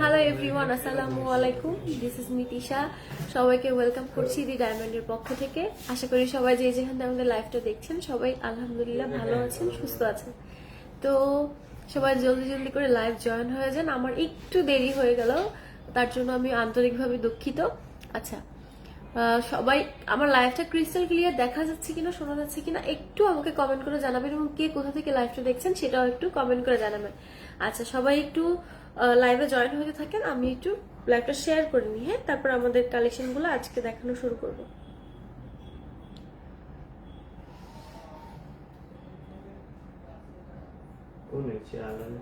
Hello everyone আসসালামু আলাইকুম this is Nitisha সবাইকে ওয়েলকাম করছি দি ডায়মন্ডের পক্ষ থেকে। আশা করি সবাই যে যেখান আমাদের লাইফটা দেখছেন, সবাই আলহামদুলিল্লাহ ভালো আছেন, সুস্থ আছেন। তো সবাই জলদি জলদি করে লাইভ জয়েন হয়ে যান। আমার একটু দেরি হয়ে গেল, তার জন্য আমি আন্তরিকভাবে দুঃখিত। আচ্ছা সবাই, আমার লাইভটা ক্রিস্টাল ক্লিয়ার দেখা যাচ্ছে কিনা, শোনা যাচ্ছে কিনা, একটু আমাকে কমেন্ট করে জানাবেন এবং কে কোথা থেকে লাইভটা দেখছেন, সেটাও একটু কমেন্ট করে জানাবেন। আচ্ছা সবাই একটু লাইভে জয়েন হতে থাকেন, আমি একটু লাইভটা শেয়ার করে নিই হ্যাঁ? তারপর আমাদের কালেকশনগুলো আজকে দেখানো শুরু করব। Un'inizia Alan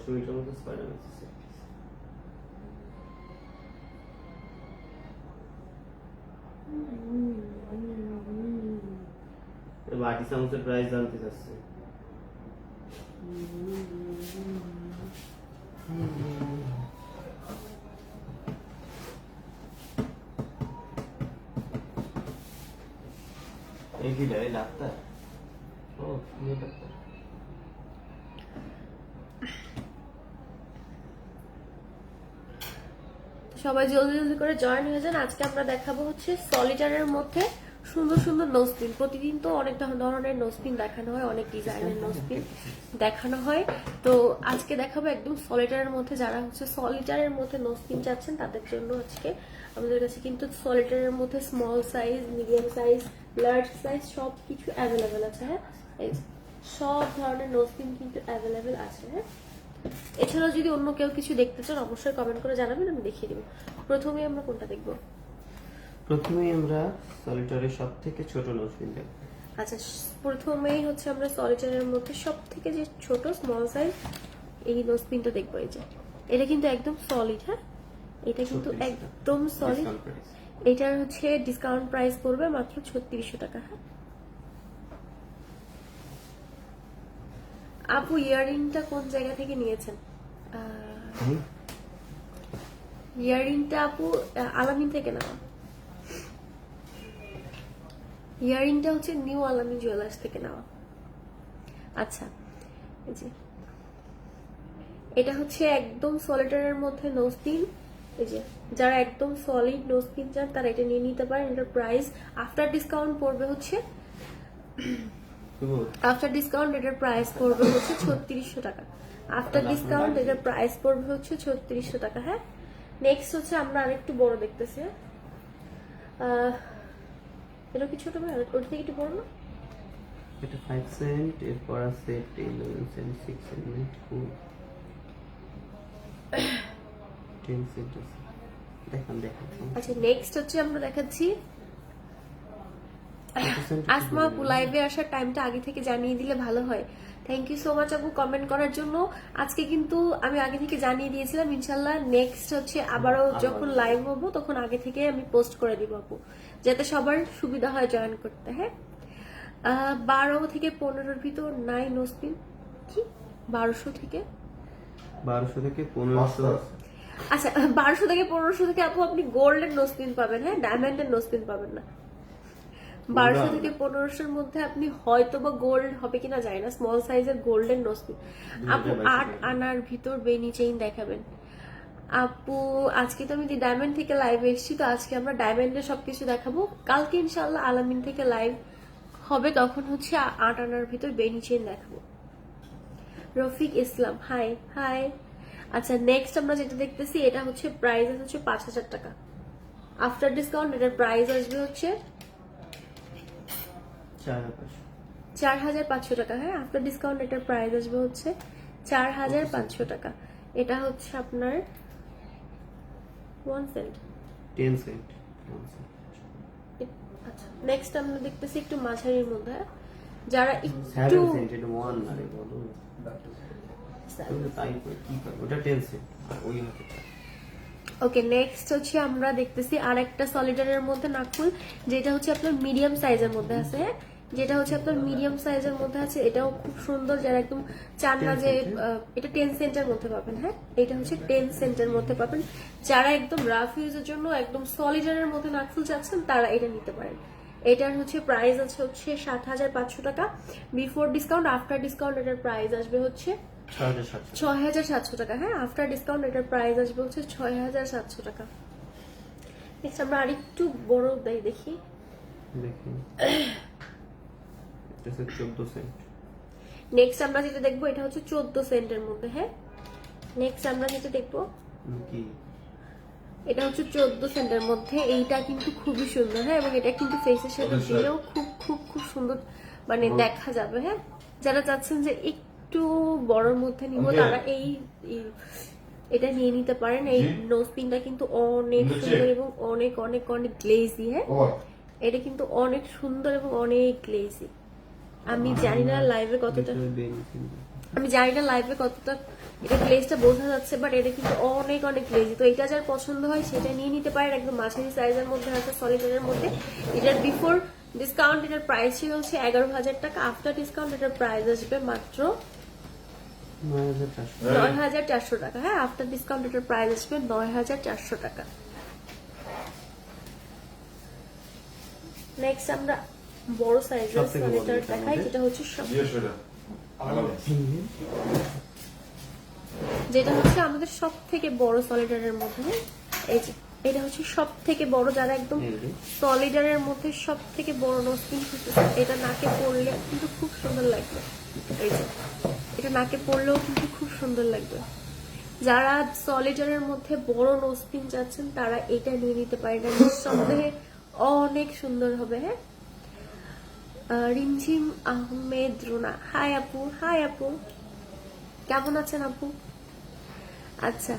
di Diamonds দশ মিনিটের মতো স্পাইডার আছে বাটি চামচের প্রাইস জানতে চাচ্ছে এই কি রে ডাক্তার ও মেয়ে ডাক্তার সবাই জলদি জলদি করে জয়েন হয়ে যান। আজকে আমরা দেখাবো হচ্ছে সলিটারের মধ্যে সুন্দর সুন্দর নোজপিন প্রতিদিন তো অনেক ধরনের নোজপিন দেখানো হয়, অনেক ডিজাইনের নোজপিন দেখানো হয়। তো আজকে দেখাবো একদম সলিটারের মধ্যে যারা হচ্ছে সলিটারের মধ্যে নোজপিন চাচ্ছেন, তাদের জন্য আজকে আমাদের কাছে কিন্তু সলিটারের মধ্যে small size medium size large size সব কিছু অ্যাভেলেবেল আছে হ্যাঁ? সব ধরনের নোজপিন কিন্তু অ্যাভেলেবেল আছে হ্যাঁ? এছাড়াও যদি অন্য কেউ কিছু দেখতে চান অবশ্যই কমেন্ট করে জানাবেন আমি দেখিয়ে দিব। প্রথমে আমরা কোনটা দেখব? প্রথমেই আমরা সলিটারের সব থেকে ছোট নোজপিন দেখব আচ্ছা প্রথমেই হচ্ছে আমরা সলিটারের মধ্যে সব থেকে যে ছোট স্মল সাইজ এই নোজপিনটা দেখব এই যে। এটা কিন্তু একদম সলিড হ্যাঁ? এটা কিন্তু একদম সলিড এটার হচ্ছে ডিসকাউন্ট প্রাইস পড়বে মাত্র ছত্রিশশো টাকা হ্যাঁ? আপু ইয়াররিংটা কোন জায়গা থেকে নিয়েছেন? ইয়াররিংটা আপু আলামিন থেকে নেওয়া। ইয়াররিংটা হচ্ছে নিউ আলামিন জুয়েলার্স থেকে নেওয়া। আচ্ছা যে। এটা হচ্ছে একদম সলিটারের মধ্যে নোজপিন এই যে যারা একদম সলিড নোজপিন চান তারা এটা নিয়ে নিতে পারেন। এটার প্রাইস আফটার ডিসকাউন্ট পড়বে হচ্ছে আফটার ডিসকাউন্ট এটার প্রাইস পড়বে হচ্ছে ছত্রিশশো টাকা। আফটার ডিসকাউন্ট এটার প্রাইস পড়বে হচ্ছে ছত্রিশশো টাকা হ্যাঁ? নেক্সট হচ্ছে আমরা আরেকটু বড় দেখতেছি? এটা কি ছোট ভাই? ওটা থেকে একটু বড় না? এটা ফাইভ সেন্ট এরপর আছে eleven cent six cent four ten cent আছে। দেখান দেখান। আচ্ছা নেক্সট হচ্ছে আমরা দেখাচ্ছি আসমা আপু লাইভে আসার টাইমটা আগে থেকে জানিয়ে দিলে ভালো হয়। থ্যাংক ইউ সো মাচ আপু কমেন্ট করার জন্য। আজকে কিন্তু আমি আগে থেকে জানিয়ে দিয়েছিলাম ইনশাল্লাহ নেক্সট হচ্ছে আবারও যখন লাইভ হব তখন আগে থেকে আমি পোস্ট করে দিব আপু যাতে সবার সুবিধা হয় জয়েন করতে হ্যাঁ? আহ, বারো থেকে পনেরোর ভিতর নাই নোসপিন কি? বারোশো থেকে? বারোশো থেকে পনেরোশো। আচ্ছা বারোশো থেকে পনেরোশো থেকে আপু আপনি গোল্ডের নোসপিন পাবেন হ্যাঁ? ডায়মন্ডের নোসপিন পাবেন না। বারোশো থেকে পনেরোশোর মধ্যে আপনি হয়তো বা গোল্ড হবে কিনা যায় না স্মল সাইজের গোল্ডেন নোসপিন আপু আট আনার ভিতর বেনি চেইন দেখাবেন। আপু আজকে তো আমি দি ডায়মন্ড থেকে লাইভ এসেছি তো আজকে আমরা ডায়মন্ডের সবকিছু দেখাবো। কালকে ইনশাল্লাহ আলামিন থেকে লাইভ হবে তখন হচ্ছে আট আনার ভিতর বেনি চেইন দেখাবো। রফিক ইসলাম হাই হাই আচ্ছা নেক্সট আমরা যেটা দেখতেছি এটা হচ্ছে প্রাইস হচ্ছে পাঁচ হাজার টাকা। আফটার ডিসকাউন্ট এটার প্রাইস আসবে হচ্ছে চার হাজার পাঁচশো। টাকা হ্যাঁ? আফটার ডিসকাউন্ট এটার প্রাইস আসবে হচ্ছে চার হাজার পাঁচশো টাকা। এটা হচ্ছে আপনার ওয়ান সেন্ট টেন সেন্ট আচ্ছা নেক্সট আমরা দেখতেছি একটু মাঝারির মধ্যে হ্যাঁ? যারা একটু ওটা টেন সেন্ট ওই চার। ওকে নেক্সট হচ্ছে আমরা দেখতেছি আর একটা সলিডারের মধ্যে নাকফুল যেটা হচ্ছে আপনার মিডিয়াম সাইজের মধ্যে আছে হ্যাঁ? যেটা হচ্ছে আপনার মিডিয়াম সাইজের মধ্যে আছে এটাও খুব সুন্দর যারা একদম চান না যে এটা টেন সেন্টের মধ্যে পাবেন হ্যাঁ? এটা হচ্ছে টেন সেন্টের মধ্যে পাবেন। যারা একদম রাফ ইউজের জন্য একদম সলিডারের মধ্যে নাকফুল চাচ্ছেন তারা এটা নিতে পারেন। এটার হচ্ছে প্রাইস আছে হচ্ছে সাত হাজার পাঁচশো টাকা। বিফোর ডিসকাউন্ট আফটার ডিসকাউন্ট এটার প্রাইস আসবে হচ্ছে ছয় হাজার সাতশো টাকা। হ্যাঁ আফটার ডিসকাউন্ট এটার প্রাইস আসবে হচ্ছে ছয় হাজার সাতশো টাকা। নেক্সট আমরা আরেকটু বড় দেয় দেখি। নেক্সট আমরা যেটা দেখব এটা হচ্ছে চোদ্দ সেন্টের মধ্যে হ্যাঁ? নেক্সট আমরা যেটা দেখব এটা হচ্ছে চোদ্দ সেন্টের মধ্যে। এইটা কিন্তু খুবই সুন্দর হ্যাঁ? এবং এটা কিন্তু ফেসের সাথে দিলেও খুব খুব খুব সুন্দর মানে দেখা যাবে হ্যাঁ? যারা চাচ্ছেন যে একটু বড়র মধ্যে নিব তারা এই এটা নিয়ে নিতে পারেন। এই নোজ পিনটা কিন্তু অনেক সুন্দর এবং অনেক অনেক অনেক গ্লেজি হ্যাঁ? এটা কিন্তু অনেক সুন্দর এবং অনেক গ্লেজি আমি জানি না লাইভে কতটা আমি জানি না লাইভে কতটা এটা গ্লেজটা বোঝা যাচ্ছে বাট এটা কিন্তু অনেক অনেক গ্লেজি তো এটা যার পছন্দ হয় সেটা নিয়ে নিতে পারেন। একদম মাঝারি সাইজের মধ্যে আছে সলিডারের মধ্যে। এটার বিফোর ডিসকাউন্ট এটার প্রাইস ছিল হচ্ছে এগারো হাজার টাকা। আফটার ডিসকাউন্ট এটার প্রাইস আসবে মাত্র নয় হাজার চারশো নয় হাজার চারশো টাকা। হ্যাঁ আফটার ডিসকাউন্ট এটার প্রাইস আসবে নয় হাজার চারশো টাকা। নেক্সট আমরা বড় সাইজের সবথেকে বড় সলিডার যেটার দেখাই যেটা হচ্ছে সব দিয়ে সেটা যেটা হচ্ছে আমাদের সব থেকে বড় সলিডারের মধ্যে? এই যে এটা হচ্ছে সব থেকে বড় যারা একদম সলিডারের মধ্যে সব থেকে বড় নোসপিন এটা নাকে পড়লে কিন্তু খুব সুন্দর লাগবে। এই যে। এটা নাকে পড়লেও কিন্তু খুব সুন্দর লাগবে। যারা সলিডারের মধ্যে বড় নোসপিন চাচ্ছেন তারা এটা নিয়ে নিতে পারেন। নিঃসন্দেহে অনেক সুন্দর হবে হ্যাঁ? রিমঝিম আহমেদ রুনা। হাই আপু হাই আপু। কেমন আছেন আপু? আচ্ছা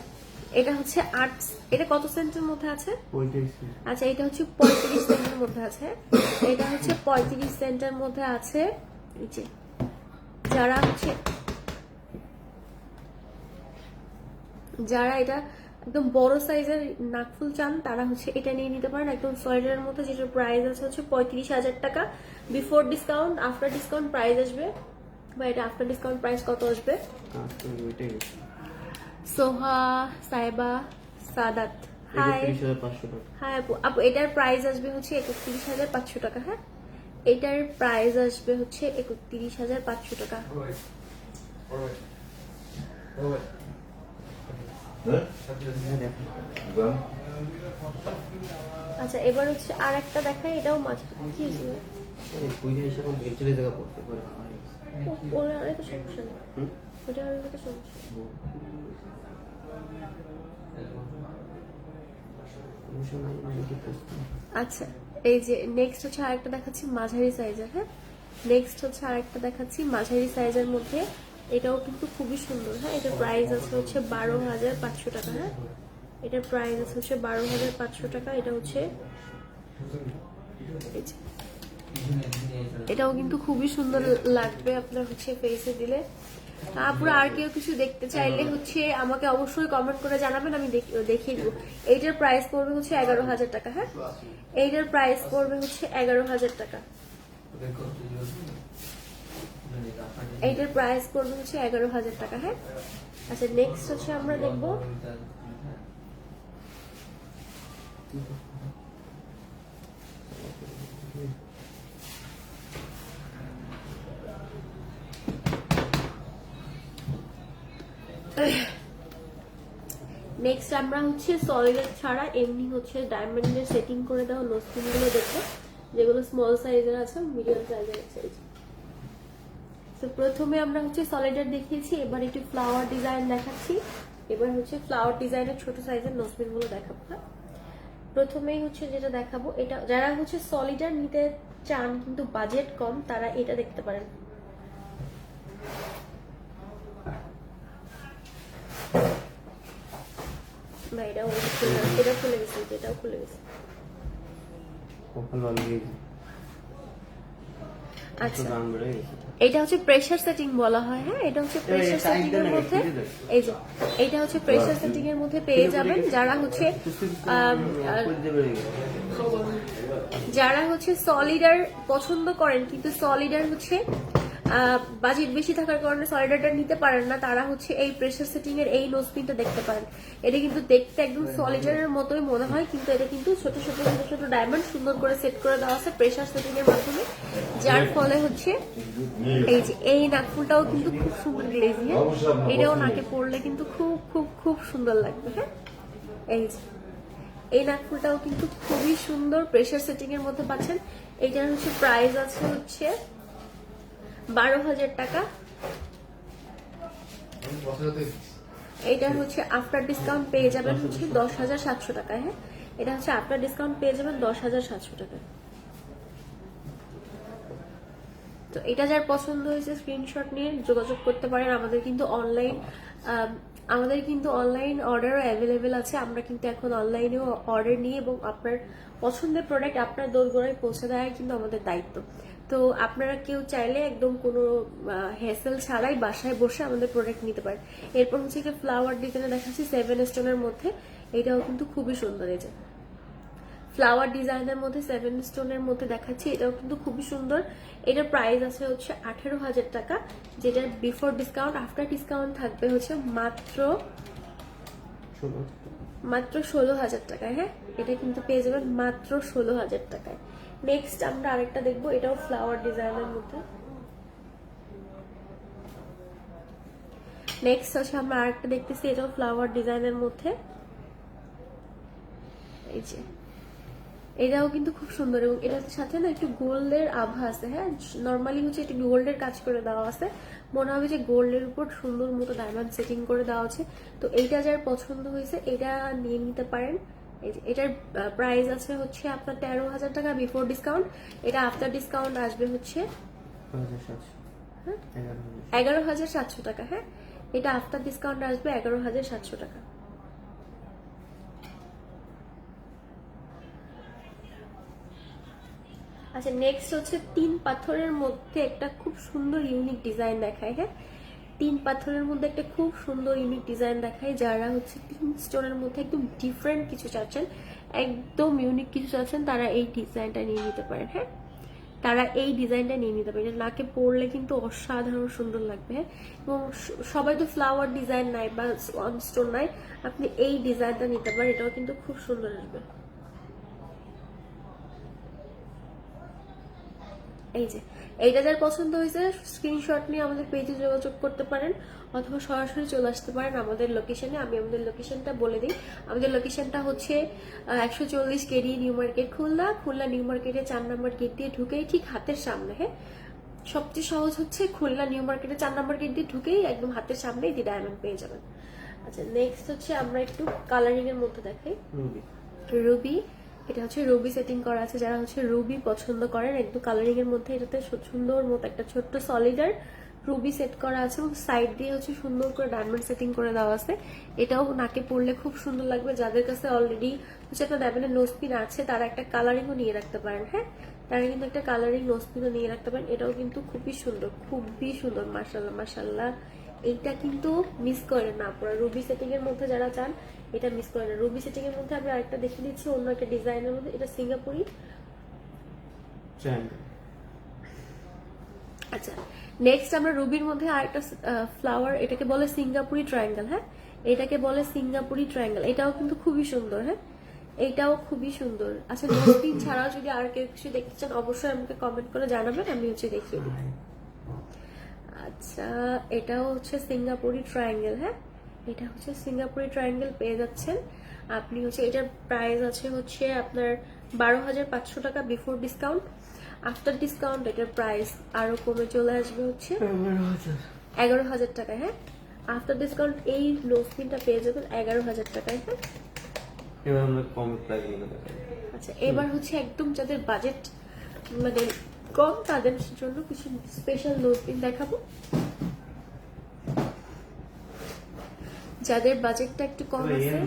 এটা হচ্ছে আট এটা কত সেন্টের মধ্যে আছে? আচ্ছা এটা হচ্ছে পঁয়ত্রিশ সেন্টের মধ্যে আছে এটা হচ্ছে পঁয়ত্রিশ সেন্টের মধ্যে আছে যারা হচ্ছে যারা এটা একদম বড় সাইজের নাকফুল চান তারা হচ্ছে এটা নিয়ে নিতে পারেন। একদম সোয়েটারের মধ্যে যেটার প্রাইস আছে হচ্ছে পঁয়ত্রিশ হাজার টাকা। Before discount after discount price আসবে। বা এটা আফটার ডিসকাউন্ট প্রাইস কত আসবে? সোহা সাইবা সাদাত। হাই হ্যাঁ আপু। আপু এটার প্রাইস আসবে হচ্ছে একত্রিশ হাজার পাঁচশো টাকা হ্যাঁ? এটার প্রাইস আসবে হচ্ছে একত্রিশ হাজার পাঁচশো টাকা। আচ্ছা এবার হচ্ছে আর একটা দেখাই এটাও মাঝে। কি হয়েছিল? কুড়ি হিসাবে ভেঞ্চুরি জায়গা পড়তে পারে? ওরা আর সমস্যা ওটা সমস্যা? আচ্ছা এই যে নেক্সট হচ্ছে আরেকটা দেখাচ্ছি মাঝারি সাইজের হ্যাঁ? নেক্সট হচ্ছে আরেকটা দেখাচ্ছি মাঝারি সাইজের মধ্যে এটাও কিন্তু খুবই সুন্দর হ্যাঁ? এটার প্রাইস আছে হচ্ছে বারো হাজার পাঁচশো টাকা হ্যাঁ? এটার প্রাইস আছে হচ্ছে বারো হাজার পাঁচশো টাকা, এটা হচ্ছে এটাও কিন্তু খুবই সুন্দর লাগবে আপনার হচ্ছে ফেসে দিলে। তারপরে আর কেউ কিছু দেখতে চাইলে হচ্ছে আমাকে অবশ্যই কমেন্ট করে জানাবেন, আমি দেখ- দেখিয়ে দিব। এইটার প্রাইস পড়বে হচ্ছে এগারো হাজার টাকা হ্যাঁ? এইটার প্রাইস পড়বে হচ্ছে এগারো হাজার টাকা। এইটার প্রাইস পড়বে হচ্ছে এগারো হাজার টাকা হ্যাঁ আচ্ছা নেক্সট হচ্ছে আমরা দেখব নেক্সট আমরা হচ্ছে সলিডের ছাড়া, এমনি হচ্ছে ডায়মন্ডের সেটিং করে দেওয়া নোস্পিনগুলো দেখব, যেগুলো স্মল সাইজের আছে মিডিয়াম সাইজের আছে। তো প্রথমে আমরা হচ্ছে সলিডার দেখিয়েছি এবার একটু ফ্লাওয়ার ডিজাইন দেখাচ্ছি। এবার হচ্ছে ফ্লাওয়ার ডিজাইনের ছোট সাইজের নোসপিনগুলো দেখাবো হ্যাঁ? প্রথমেই হচ্ছে যেটা দেখাবো এটা যারা হচ্ছে সলিডার নিতে চান কিন্তু বাজেট কম তারা এটা দেখতে পারেন। না খুলে এটা খুলে গেছে এটাও খুলে গেছে। আচ্ছা। এটা হচ্ছে প্রেসার সেটিং বলা হয় হ্যাঁ? এটা হচ্ছে প্রেসার সেটিং এর মধ্যে। এই যে এটা হচ্ছে প্রেসার সেটিং এর মধ্যে পেয়ে যাবেন যারা হচ্ছে যারা হচ্ছে সলিডার পছন্দ করেন কিন্তু সলিডার হচ্ছে বাজেট বেশি থাকার কারণে সলিডারটা নিতে পারেন না তারা হচ্ছে এই প্রেসার সেটিং এর এই নোজপিনটা দেখতে পারেন। এটা কিন্তু দেখতে একদম সলিডারের মতোই মনে হয় কিন্তু এটা কিন্তু ছোট ছোট ছোট ছোট ডায়মন্ড সুন্দর করে সেট করে দেওয়া আছে প্রেসার সেটিং এর মাধ্যমে। যার ফলে হচ্ছে এই যে এই নাকফুলটাও কিন্তু খুব সুন্দর গ্লেজি এটাও নাকে পড়লে কিন্তু খুব খুব খুব সুন্দর লাগবে হ্যাঁ? এই যে, এই নাকফুলটাও কিন্তু খুবই সুন্দর প্রেসার সেটিং এর মধ্যে পাচ্ছেন। এইটার হচ্ছে প্রাইস আছে হচ্ছে বারো হাজার টাকা। এইটার হচ্ছে আফটার ডিসকাউন্ট পেয়ে যাবেন হচ্ছে দশ হাজার সাতশো টাকায় হ্যাঁ? এটা হচ্ছে আফটার ডিসকাউন্ট পেয়ে যাবেন দশ হাজার সাতশো টাকায়। তো এটা যার পছন্দ হয়েছে স্ক্রিনশট নিয়ে যোগাযোগ করতে পারেন। আমাদের কিন্তু অনলাইন আমাদের কিন্তু অনলাইন অর্ডারও অ্যাভেলেবেল আছে। আমরা কিন্তু এখন অনলাইনেও অর্ডার নিই এবং আপনার পছন্দের প্রোডাক্ট আপনার দোরগোড়ায় পৌঁছে দেওয়া কিন্তু আমাদের দায়িত্ব। তো আপনারা কেউ চাইলে একদম কোনো হেসেল ছাড়াই বাসায় বসে আমাদের প্রোডাক্ট নিতে পারেন। এরপর হচ্ছে কি ফ্লাওয়ার ডিজাইনে দেখাচ্ছি সেভেন স্টোনের মধ্যে। এটাও কিন্তু খুবই সুন্দর এই যে। ফ্লাওয়ার ডিজাইনের মধ্যে সেভেন স্টোনের মধ্যে দেখাচ্ছি এটাও কিন্তু খুবই সুন্দর। এটার প্রাইস আছে হচ্ছে আঠেরো হাজার টাকা যেটার বিফোর ডিসকাউন্ট আফটার ডিসকাউন্ট থাকবে হচ্ছে মাত্র মাত্র ষোলো হাজার টাকায় হ্যাঁ? এটা কিন্তু পেয়ে যাবেন মাত্র ষোলো হাজার টাকায়। নেক্সট আমরা আরেকটা দেখব এটাও ফ্লাওয়ার ডিজাইনের মধ্যে। নেক্সট হচ্ছে আমরা আরেকটা দেখতেছি এটাও ফ্লাওয়ার ডিজাইনের মধ্যে। এই যে এটাও কিন্তু খুব সুন্দর এবং এটার সাথে না একটু গোল্ডের আভা আছে হ্যাঁ? নর্মালি হচ্ছে একটু গোল্ডের কাজ করে দেওয়া আছে। মনে হবে যে গোল্ডের উপর সুন্দর মতো ডায়মন্ড সেটিং করে দেওয়া আছে। তো এইটা যার পছন্দ হয়েছে এটা নিয়ে নিতে পারেন। এই এটার প্রাইস আছে হচ্ছে আপনার তেরো হাজার টাকা বিফোর ডিসকাউন্ট এটা আফটার ডিসকাউন্ট আসবে হচ্ছে হ্যাঁ? এগারো হাজার সাতশো টাকা হ্যাঁ? এটা আফটার ডিসকাউন্ট আসবে এগারো হাজার সাতশো টাকা। আচ্ছা নেক্সট হচ্ছে তিন পাথরের মধ্যে একটা খুব সুন্দর ইউনিক ডিজাইন দেখায় হ্যাঁ? তিন পাথরের মধ্যে একটা খুব সুন্দর ইউনিক ডিজাইন দেখায়, যারা হচ্ছে তিন স্টোনের মধ্যে একদম ডিফারেন্ট কিছু চাচ্ছেন, একদম ইউনিক কিছু চাচ্ছেন, তারা এই ডিজাইনটা নিয়ে নিতে পারেন হ্যাঁ? তারা এই ডিজাইনটা নিয়ে নিতে পারে নাকে পরলে কিন্তু অসাধারণ সুন্দর লাগবে হ্যাঁ? এবং সবাই তো ফ্লাওয়ার ডিজাইন নাই বা ওয়ান স্টোন নাই, আপনি এই ডিজাইনটা নিতে পারেন, এটাও কিন্তু খুব সুন্দর আসবে। এই যে এইটা যার পছন্দ হয়েছে স্ক্রিনশট নিয়ে আমাদের পেজে যোগাযোগ করতে পারেন অথবা সরাসরি চলে আসতে পারেন আমাদের লোকেশনে আমি আমাদের লোকেশনটা বলে দিই। আমাদের লোকেশনটা হচ্ছে একশো চল্লিশ KD new market Khulna. Khulna new মার্কেটে চার নম্বর গেট দিয়ে ঢুকেই ঠিক হাতের সামনে হ্যাঁ? সবচেয়ে সহজ হচ্ছে খুলনা নিউ মার্কেটে চার নম্বর গেট দিয়ে ঢুকেই একদম হাতের সামনেই দি ডায়মন্ড পেয়ে যাবেন। আচ্ছা নেক্সট হচ্ছে আমরা একটু কালারিং এর মধ্যে দেখাই। রুবি এটা হচ্ছে রুবি সেটিং করা আছে, যারা হচ্ছে রুবি পছন্দ করেন, একদম কালারিং এর মধ্যে এটাতে সুন্দর মতো একটা ছোট্ট সলিডার রুবি সেট করা আছে এবং সাইড দিয়ে হচ্ছে সুন্দর করে ডায়মন্ড সেটিং করে দেওয়া আছে। এটাও নাকে পড়লে খুব সুন্দর লাগবে, যাদের কাছে অলরেডি হচ্ছে একটা ডায়মন্ডের নোজপিন আছে, তারা একটা কালারিংও নিয়ে রাখতে পারেন হ্যাঁ? তারা কিন্তু একটা কালারিং নোজপিনও নিয়ে রাখতে পারেন, এটাও কিন্তু খুবই সুন্দর খুবই সুন্দর মাসাল্লাহ মাসাল্লাহ এইটা কিন্তু মিস করেন না আপনারা রুবি সেটিং এর মধ্যে যারা চান এটা মিস করেন না রুবি সেটিং এর মধ্যে আমি আরেকটা দেখে দিচ্ছি অন্য একটা ডিজাইনের মধ্যে। এটা সিঙ্গাপুরি। আচ্ছা নেক্সট আমরা রুবির মধ্যে আরেকটা ফ্লাওয়ার এটাকে বলে সিঙ্গাপুরি ট্রায়াঙ্গেল হ্যাঁ? এটাকে বলে সিঙ্গাপুরি ট্রায়াঙ্গেল এটাও কিন্তু খুবই সুন্দর হ্যাঁ? এইটাও খুবই সুন্দর। আচ্ছা নোজপিন ছাড়াও যদি আর কেউ কিছু দেখতে চান অবশ্যই আমাকে কমেন্ট করে জানাবেন আমি হচ্ছে দেখিয়ে দিই আচ্ছা এটাও হচ্ছে সিঙ্গাপুরি ট্রায়াঙ্গেল হ্যাঁ? এটা হচ্ছে সিঙ্গাপুরি ট্রায়াঙ্গেল পেয়ে যাচ্ছেন। আপনি হচ্ছে এটার প্রাইস আছে হচ্ছে আপনার বারো হাজার পাঁচশো টাকা বিফোর ডিসকাউন্ট আফটার ডিসকাউন্ট এটার প্রাইস আরও কমে চলে আসবে হচ্ছে এগারো হাজার। টাকায় হ্যাঁ? আফটার ডিসকাউন্ট এই নোসপিনটা পেয়ে যাবেন এগারো হাজার টাকায় হ্যাঁ? এবার আমরা কম প্রাইস আচ্ছা এবার হচ্ছে একদম যাদের বাজেট মানে কম তাদের জন্য কিছু স্পেশাল নোটপিন দেখাবো। যাদের বাজেটটা একটু কম আছে।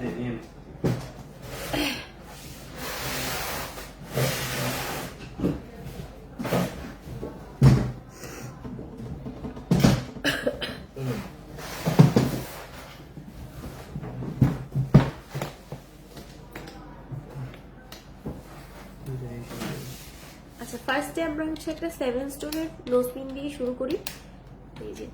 আচ্ছা ফার্স্টে আমরা হচ্ছে একটা সেভেন স্টোনের নোজপিন দিয়ে শুরু করি। এই যে।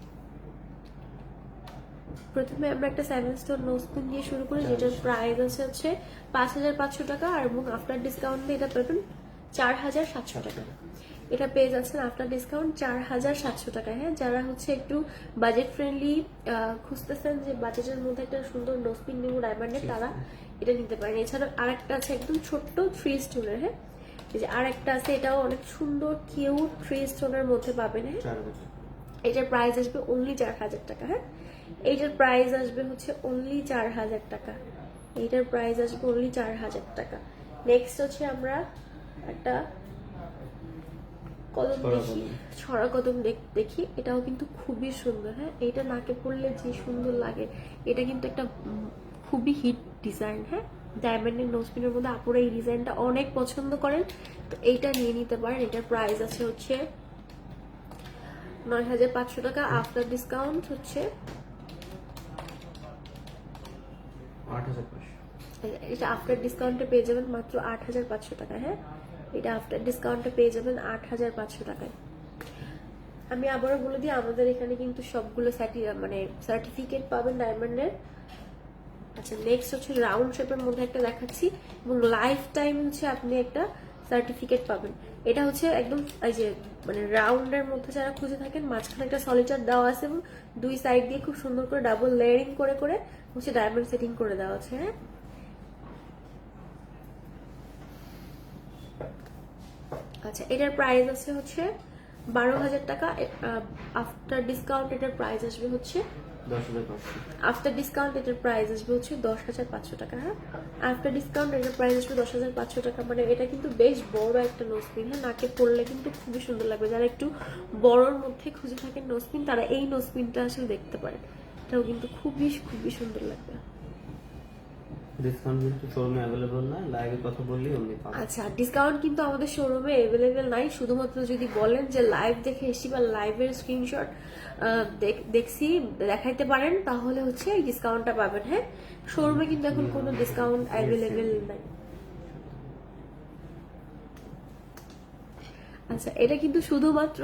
প্রথমে আমরা একটা সেভেন স্টোন নোজপিন দিয়ে শুরু করি যেটার প্রাইস আছে হচ্ছে পাঁচ হাজার পাঁচশো টাকা আর এবং আফটার ডিসকাউন্ট দিয়ে এটা পাবেন চার হাজার সাতশো টাকা। এটা পেয়ে যাচ্ছেন আফটার ডিসকাউন্ট চার হাজার সাতশো টাকা হ্যাঁ যারা হচ্ছে একটু বাজেট ফ্রেন্ডলি খুঁজতেছেন যে বাজেটের মধ্যে একটা সুন্দর নোজপিন নিব ডায়মন্ডের তারা এটা নিতে পারেন। এছাড়া আরেকটা আছে একদম ছোট্ট থ্রি স্টোনের হ্যাঁ? এই যে আরেকটা আছে এটাও অনেক সুন্দর কিউট থ্রি স্টোনের মধ্যে পাবেন হ্যাঁ? এটার প্রাইস আসবে অনলি চার হাজার টাকা হ্যাঁ? এইটার প্রাইস আসবে হচ্ছে অনলি চার হাজার টাকা। এইটার প্রাইস আসবে অনলি চার হাজার টাকা। নেক্সট হচ্ছে আমরা একটা কদম দেখি। ছড়া কদম দেখ- এটাও কিন্তু খুবই সুন্দর হ্যাঁ? এইটা নাকে পড়লে যে সুন্দর লাগে। এটা কিন্তু একটা খুবই হিট ডিজাইন হ্যাঁ? ডায়মন্ডের নোজপিনের মধ্যে আপুরা এই ডিজাইনটা অনেক পছন্দ করেন। তো এইটা নিয়ে নিতে পারেন। এটার প্রাইস আছে হচ্ছে নয় হাজার পাঁচশো টাকা। আফটার ডিসকাউন্ট হচ্ছে এটা আফটার ডিসকাউন্টে পেয়ে যাবেন মাত্র আট হাজার পাঁচশো টাকা হ্যাঁ? এটা আফটার ডিসকাউন্টে পেয়ে যাবেন আট হাজার পাঁচশো টাকায়। আমি আবারও বলে দিই, আমাদের এখানে কিন্তু সবগুলো স্যাটি মানে সার্টিফিকেট পাবেন ডায়মন্ডের আচ্ছা নেক্সট হচ্ছে রাউন্ড শেপের মধ্যে একটা দেখাচ্ছি। এবং লাইফ টাইম হচ্ছে আপনি একটা সার্টিফিকেট পাবেন। এটা হচ্ছে একদম এই যে মানে রাউন্ডের মধ্যে যারা খুঁজে থাকেন, মাঝখানে একটা সলিটার দেওয়া আছে এবং দুই সাইড দিয়ে খুব সুন্দর করে ডাবল লেয়ারিং করে করে হচ্ছে ডায়মন্ড সেটিং করে দেওয়া আছে হ্যাঁ? আচ্ছা এটার প্রাইস আছে হচ্ছে বারো হাজার টাকা। আফটার ডিসকাউন্ট এটার প্রাইস আসবে হচ্ছে আফটার ডিসকাউন্ট এটার প্রাইস আসবে হচ্ছে দশ হাজার পাঁচশো টাকা হ্যাঁ? আফটার ডিসকাউন্ট এটার প্রাইস আসবে দশ হাজার পাঁচশো টাকা। মানে এটা কিন্তু বেশ বড় একটা নোজপিন হ্যাঁ? নাকে পরলে কিন্তু খুবই সুন্দর লাগবে। যারা একটু বড়র মধ্যে খুঁজে থাকেন নোজপিন তারা এই নোজপিনটা আসলে দেখতে পারেন। এটাও কিন্তু খুবই খুবই সুন্দর লাগবে। ডিসকাউন্ট কিন্তু শোরুমে অ্যাভেলেবল না লাইভে কথা বললেই অমনি আচ্ছা ডিসকাউন্ট কিন্তু আমাদের শোরুমে অ্যাভেলেবেল নাই। শুধুমাত্র যদি বলেন যে লাইভ দেখে এসছি বা লাইভের স্ক্রিনশট দেখছি দেখাইতে পারেন তাহলে হচ্ছে ডিসকাউন্টটা পাবেন হ্যাঁ? শোরুমে কিন্তু এখন কোনো ডিসকাউন্ট অ্যাভেলেবেল নাই। আচ্ছা এটা কিন্তু শুধুমাত্র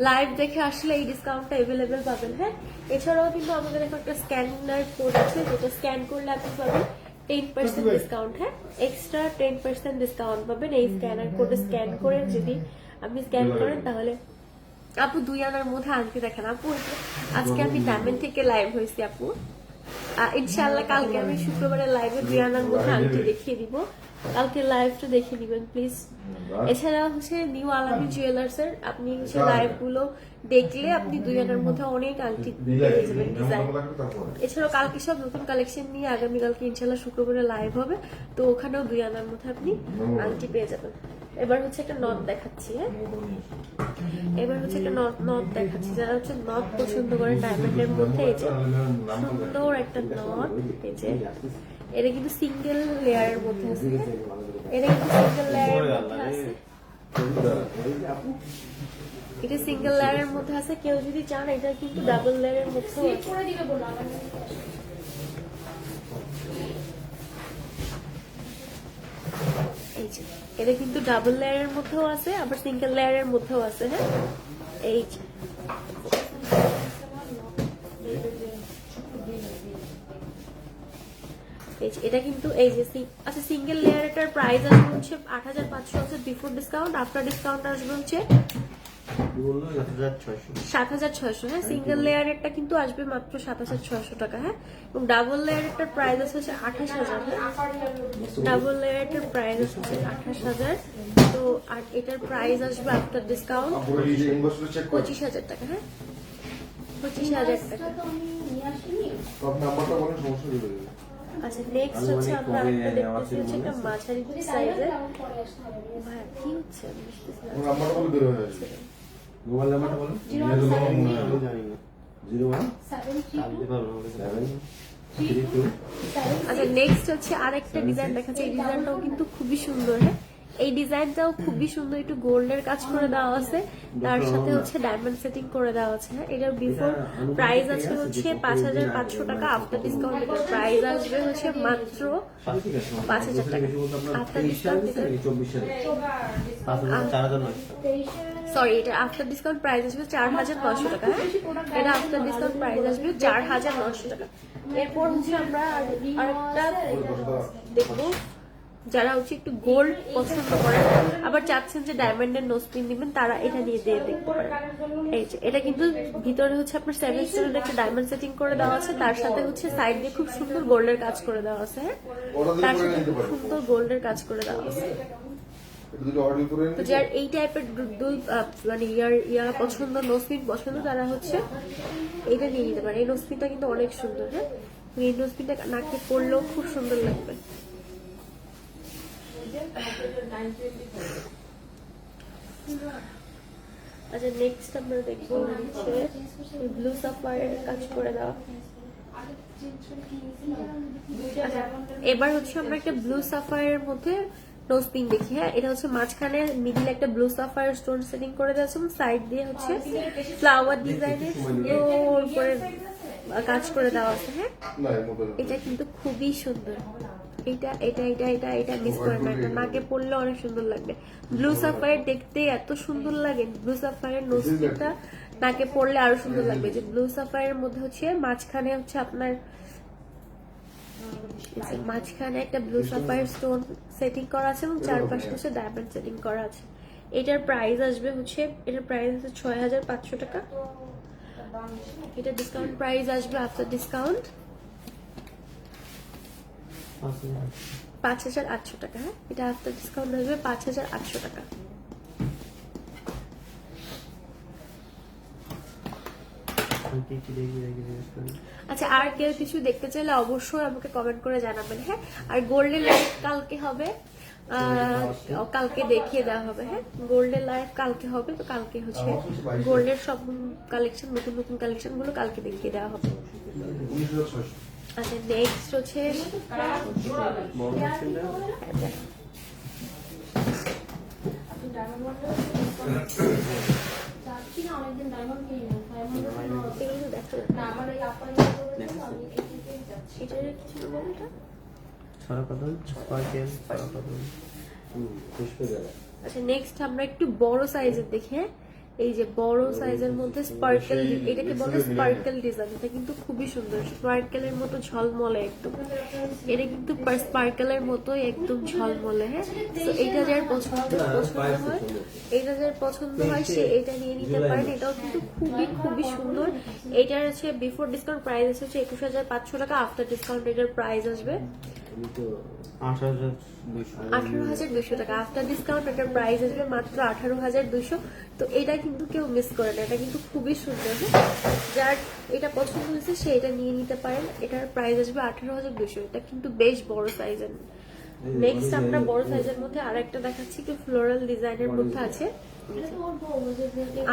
লাইভ দেখে আসলে এই ডিসকাউন্টটা অ্যাভেলেবেল পাবেন হ্যাঁ? এছাড়াও কিন্তু আমাদের এখন একটা স্ক্যানার কোড আছে যেটা স্ক্যান করলে আপনি পাবেন টেন পার্সেন্ট ডিসকাউন্ট হ্যাঁ? এক্সট্রা টেন পার্সেন্ট ডিসকাউন্ট পাবেন এই স্ক্যানার কোডে স্ক্যান করে যদি আপনি স্ক্যান করেন তাহলে আপু দুই আনার মধ্যে আনতে দেখেন আপু আজকে আমি ডায়মন্ড থেকে লাইভ হয়েছি আপু। আহ, ইনশাআল্লাহ কালকে আমি শুক্রবারে লাইভে দুই আনার মধ্যে আংটি দেখিয়ে দিব। কালকে লাইভটা দেখে নিবেন প্লিজ এছাড়া হচ্ছে নিউ আলামী জুয়েলার্স এর আপনি হচ্ছে লাইভগুলো দেখলে আপনি দুই আনার মধ্যে অনেক আংটি পেয়ে যাবেন ডিজাইন এছাড়াও কালকে সব নতুন কালেকশন নিয়ে আগামীকালকে ইনশাল্লাহ শুক্রবারে লাইভ হবে তো ওখানেও দুই আনার মধ্যে আপনি আংটি পেয়ে যাবেন। এবার হচ্ছে একটা নথ দেখাচ্ছি হ্যাঁ? এবার হচ্ছে একটা নথ নথ দেখাচ্ছি, যারা হচ্ছে নথ পছন্দ করেন ডায়মন্ডের মধ্যে, এই যে সুন্দর একটা নথ এই যে এটা কিন্তু সিঙ্গেল লেয়ারের মধ্যে আছে হ্যাঁ? এটা কিন্তু সিঙ্গেল লেয়ারের মধ্যে আছে। এটা সিঙ্গেল লেয়ারের মধ্যে আছে, কেউ যদি চান, এটা কিন্তু ডাবল লেয়ারের মধ্যেও আছে এই যে এটা কিন্তু ডাবল লেয়ারের মধ্যেও আছে, আবার সিঙ্গেল লেয়ারের মধ্যেও আছে হ্যাঁ? এই এটা কিন্তু এই যে আচ্ছা সিঙ্গেল লেয়ারটার প্রাইস আসবে হচ্ছে আট হাজার পাঁচশো আছে বিফোর ডিসকাউন্ট আফটার ডিসকাউন্ট আসবে হচ্ছে সাত হাজার ছয়শো হ্যাঁ? সিঙ্গেল লেয়ারেরটা কিন্তু আসবে মাত্র সাত হাজার ছয়শো টাকা হ্যাঁ? এবং ডাবল লেয়ারেরটার প্রাইস আছে হচ্ছে আঠাশ হাজার ডাবল লেয়ারটার প্রাইস আছে হচ্ছে আঠাশ হাজার। তো আর এটার প্রাইস আসবে আফটার ডিসকাউন্ট পঁচিশ হাজার টাকা হ্যাঁ? পঁচিশ হাজার টাকা। আচ্ছা নেক্সট হচ্ছে আমরা দেখতেছি হচ্ছে একটা মাঝারি সাইজের ভাই কি হচ্ছে? মোবাইল নাম্বারটা বলো। জানি না জিরো ওয়ান সেভেন আচ্ছা নেক্সট হচ্ছে আরেকটা ডিজাইন দেখাচ্ছি। এই ডিজাইনটাও কিন্তু খুবই সুন্দর হ্যাঁ? এই ডিজাইনটাও খুবই সুন্দর একটু গোল্ডের কাজ করে দেওয়া আছে। তার সাথে হচ্ছে ডায়মন্ড সেটিং করে দেওয়া আছে। হ্যাঁ এটার বিফোর প্রাইস আছে হচ্ছে পাঁচ হাজার পাঁচশো টাকা আফটার ডিসকাউন্ট এটার প্রাইস আসবে হচ্ছে মাত্র পাঁচ হাজার টাকা। আফটার ডিসকাউন্ট সরি এটা আফটার ডিসকাউন্ট প্রাইস আসবে চার হাজার নশো টাকা হ্যাঁ? এটা আফটার ডিসকাউন্ট প্রাইস আসবে চার হাজার নশো টাকা। এরপর হচ্ছে আমরা আরেকটা দেখব। যারা হচ্ছে একটু গোল্ড পছন্দ করেন আবার চাচ্ছেন যে ডায়মন্ডের নোসপিন দিবেন তারা এটা নিয়ে দিয়ে দেখতে পারেন। এই যে এটা কিন্তু ভিতরে হচ্ছে আপনার সেভেন স্টোনের একটা ডায়মন্ড সেটিং করে দেওয়া আছে তার সাথে হচ্ছে সাইড দিয়ে খুব সুন্দর গোল্ডের কাজ করে দেওয়া আছে হ্যাঁ? তার সাথে খুব সুন্দর গোল্ডের কাজ করে দেওয়া আছে। যার এই টাইপের দুল মানে ইয়ার ইয়ার পছন্দ নোসপিন পছন্দ তারা হচ্ছে এটা নিয়ে নিতে পারে এই নোসপিনটা কিন্তু অনেক সুন্দর হ্যাঁ? এই নোসপিনটা নাকে পরলেও খুব সুন্দর লাগবে। আচ্ছা নেক্সট আমরা দেখব হচ্ছে ব্লু সাফায়ার কাজ করে দেওয়া আচ্ছা, এবার হচ্ছে আমরা একটা ব্লু সাফায়ারের মধ্যে নোজ পিন দেখি হ্যাঁ? এটা হচ্ছে মাঝখানে মিডিল একটা ব্লু সাফায়ার স্টোন সেটিং করে দেওয়া আছে সাইড দিয়ে হচ্ছে ফ্লাওয়ার ডিজাইনের সুন্দর করে কাজ করে দেওয়া আছে হ্যাঁ? এটা কিন্তু খুবই সুন্দর। এটা এটা এটা এটা এটা মিস করে না এটা নাকে পড়লে অনেক সুন্দর লাগবে। ব্লু সাফায়ার দেখতে এত সুন্দর লাগে। ব্লু সাফায়ার নোসপিনটা নাকে পড়লে আরও সুন্দর লাগবে। যে ব্লু সাফায়ারের মধ্যে হচ্ছে মাঝখানে হচ্ছে আপনার মাঝখানে একটা ব্লু সাফায়ার স্টোন সেটিং করা আছে এবং চারপাশে হচ্ছে ডায়মন্ড সেটিং করা আছে। এটার প্রাইস আসবে হচ্ছে এটার প্রাইস আছে ছয় হাজার পাঁচশো টাকা। এটা ডিসকাউন্ট প্রাইস আসবে আফটার ডিসকাউন্ট পাঁচ হাজার আটশো টাকা হ্যাঁ? এটা আফটার ডিসকাউন্ট আসবে পাঁচ হাজার আটশো টাকা। আচ্ছা আর কেউ কিছু দেখতে চাইলে অবশ্যই আমাকে কমেন্ট করে জানাবেন হ্যাঁ? আর গোল্ডেন লাইফ কালকে হবে। কালকে দেখিয়ে দেওয়া হবে হ্যাঁ? গোল্ডেন লাইফ কালকে হবে, তো কালকে হচ্ছে গোল্ডের সব কালেকশন নতুন নতুন কালেকশনগুলো কালকে দেখিয়ে দেওয়া হবে। আচ্ছা নেক্সট হচ্ছে আচ্ছা নেক্সট আমরা একটু বড় সাইজের দেখি হ্যাঁ? এই যে বড় সাইজের মধ্যে স্পার্কেল এটাকে বলে স্পার্কেল ডিজাইন এটা কিন্তু খুবই সুন্দর। স্পার্কেলের মতো ঝলমলে একদম। এটা কিন্তু স্পার্কেলের মতো একদম ঝলমলে হ্যাঁ? তো এটা যার পছন্দ পছন্দ হয় এটা যার পছন্দ হয় সে এটা নিয়ে নিতে পারেন। এটাও কিন্তু খুবই খুবই সুন্দর। এটার হচ্ছে বিফোর ডিসকাউন্ট প্রাইস আছে হচ্ছে একুশ হাজার পাঁচশো টাকা। আফটার ডিসকাউন্ট এটার প্রাইস আসবে। আঠারো হাজার দুশো টাকা। আফটার ডিসকাউন্ট এটার প্রাইস আসবে মাত্র আঠারো হাজার দুশো তো এটা কিন্তু কেউ মিস করে না। এটা কিন্তু খুবই সুন্দর হ্যাঁ? যার এটা পছন্দ হয়েছে সে এটা নিয়ে নিতে পারেন এটার প্রাইস আসবে আঠারো হাজার দুশো এটা কিন্তু বেশ বড় সাইজের নেক্সট আমরা বড় সাইজের মধ্যে আরেকটা দেখাচ্ছি। কি ফ্লোরাল ডিজাইনের মধ্যে আছে।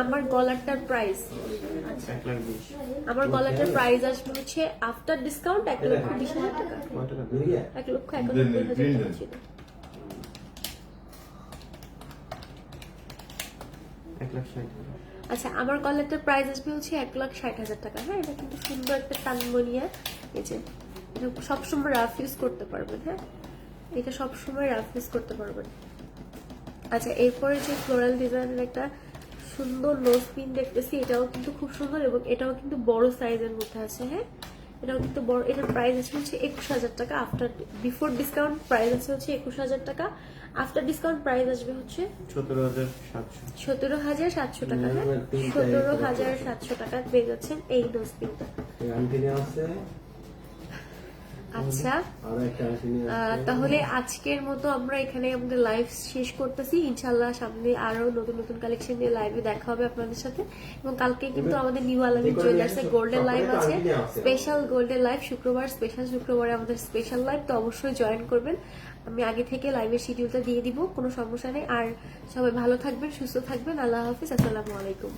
আমার গলারটার প্রাইস আমার গলারটার প্রাইস আসবে হচ্ছে আফটার ডিসকাউন্ট এক লক্ষ বিশ হাজার টাকা। এক লক্ষ একানব্বই আচ্ছা আমার কলারটার প্রাইস আসবে হচ্ছে এক লাখ ষাট হাজার টাকা। হ্যাঁ এটা কিন্তু সুন্দর একটা তানমনিয়া এই সবসময় রাফ ইউজ করতে পারবেন হ্যাঁ? এটা সবসময় রাফ ইউজ করতে পারবেন। আচ্ছা এরপরে যে ফ্লোরাল ডিজাইনের একটা সুন্দর নোজ পিন দেখতেছি এটাও কিন্তু খুব সুন্দর এবং এটাও কিন্তু বড় সাইজের মধ্যে আছে হ্যাঁ? এটাও কিন্তু বড় এটার প্রাইস আছে হচ্ছে একুশ হাজার টাকা আফটার বিফোর ডিসকাউন্ট প্রাইস আছে হচ্ছে একুশ হাজার টাকা আফটার ডিসকাউন্ট প্রাইস আসবে হচ্ছে সতেরো হাজার সাতশো। টাকা হ্যাঁ? সতেরো হাজার সাতশো টাকা পেয়ে যাচ্ছেন এই আন্টিনে আছে আচ্ছা। তাহলে আজকের মতো আমরা এখানে আমাদের লাইভ শেষ করতেছি। ইনশাল্লাহ সামনে আরও নতুন নতুন কালেকশন নিয়ে লাইভে দেখা হবে আপনাদের সাথে। এবং কালকে কিন্তু আমাদের নিউ আলামিন জুয়েলার্সে গোল্ডেন লাইভ আছে। স্পেশাল গোল্ডেন লাইভ শুক্রবার স্পেশাল শুক্রবারে আমাদের স্পেশাল লাইভ তো অবশ্যই জয়েন করবেন। আমি আগে থেকে লাইভের শিডিউলটা দিয়ে দিব কোনো সমস্যা নেই। আর সবাই ভালো থাকবেন সুস্থ থাকবেন। আল্লাহ হাফিজ আসসালামু আলাইকুম।